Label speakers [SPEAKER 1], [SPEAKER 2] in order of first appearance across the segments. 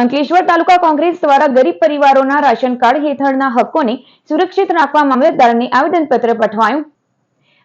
[SPEAKER 1] અંકલેશ્વર તાલુકા કોંગ્રેસ દ્વારા ગરીબ પરિવારોના રાશન કાર્ડ હેઠળના હક્કોને સુરક્ષિત રાખવા મામલતદારને આવેદનપત્ર પઠવાયું.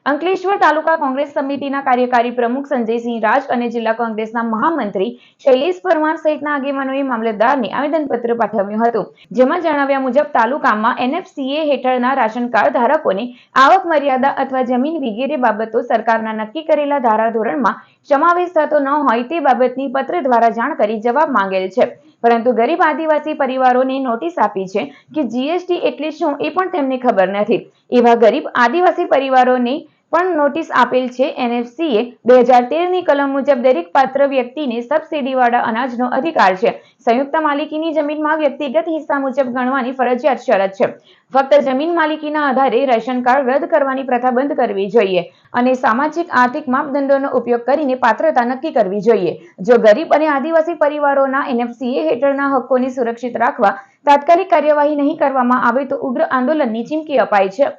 [SPEAKER 1] અંકલેશ્વર તાલુકા કોંગ્રેસ સમિતિના કાર્યકારી પ્રમુખ સંજયસિંહ રાજ અને જિલ્લા કોંગ્રેસના મહામંત્રી શૈલેષ પરમાર સહિતના આગેવાનોએ મામલતદારને આવેદનપત્ર પાઠવ્યું હતું. જેમાં જણાવ્યા મુજબ, તાલુકામાં એનએફસીએ હેઠળના રાશન કાર્ડ ધારકોને આવક મર્યાદા અથવા જમીન વગેરે બાબતો સરકારના નક્કી કરેલા ધારાધોરણમાં સમાવેશ થતો ન હોય તે બાબતની પત્ર દ્વારા જાણ કરી જવાબ માંગેલ છે. પરંતુ ગરીબ આદિવાસી પરિવારોને નોટિસ આપી છે કે જીએસટી એટલે શું એ પણ તેમને ખબર નથી. એવા ગરીબ આદિવાસી પરિવારોને પણ નોટિસ આપેલ છે, એનએફસીએ બે હજાર તેરની કલમ મુજબ દરેક પાત્ર વ્યક્તિને સબસિડીવાળા અનાજનો અધિકાર છે. સંયુક્ત માલિકીની જમીનમાં વ્યક્તિગત હિસ્સા મુજબ ગણવાની ફરજિયાત શરત છે. ફક્ત જમીન માલિકીના આધારે રેશન કાર્ડ રદ કરવાની પ્રથા બંધ કરવી જોઈએ અને સામાજિક આર્થિક માપદંડોનો ઉપયોગ કરીને પાત્રતા નક્કી કરવી જોઈએ. જો ગરીબ અને આદિવાસી પરિવારોના એનએફસીએ હેઠળના હક્કોને સુરક્ષિત રાખવા તાત્કાલિક કાર્યવાહી નહીં કરવામાં આવે તો ઉગ્ર આંદોલનની ચીમકી અપાઈ છે.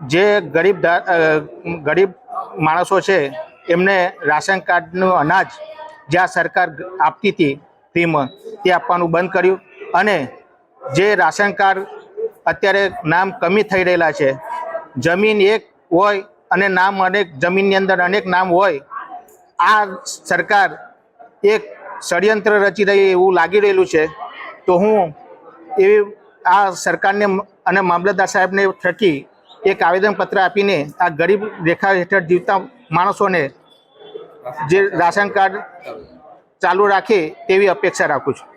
[SPEAKER 2] જે ગરીબ ગરીબ માણસો છે, એમને રાશન કાર્ડનું અનાજ જ્યાં સરકાર આપતી હતી ફ્રીમાં, તે આપવાનું બંધ કર્યું. અને જે રાશન કાર્ડ અત્યારે નામ કમી થઈ રહેલા છે, જમીન એક હોય અને નામ અનેક, જમીનની અંદર અનેક નામ હોય, આ સરકાર એક ષડયંત્ર રચી રહી એવું લાગી રહેલું છે. તો હું એવી આ સરકારને અને મામલતદાર સાહેબને થકી એક આવેદનપત્ર આપીને આ ગરીબ રેખા હેઠળ જીવતા માણસોને જે રાશન કાર્ડ ચાલુ રાખે તેવી અપેક્ષા રાખું છું.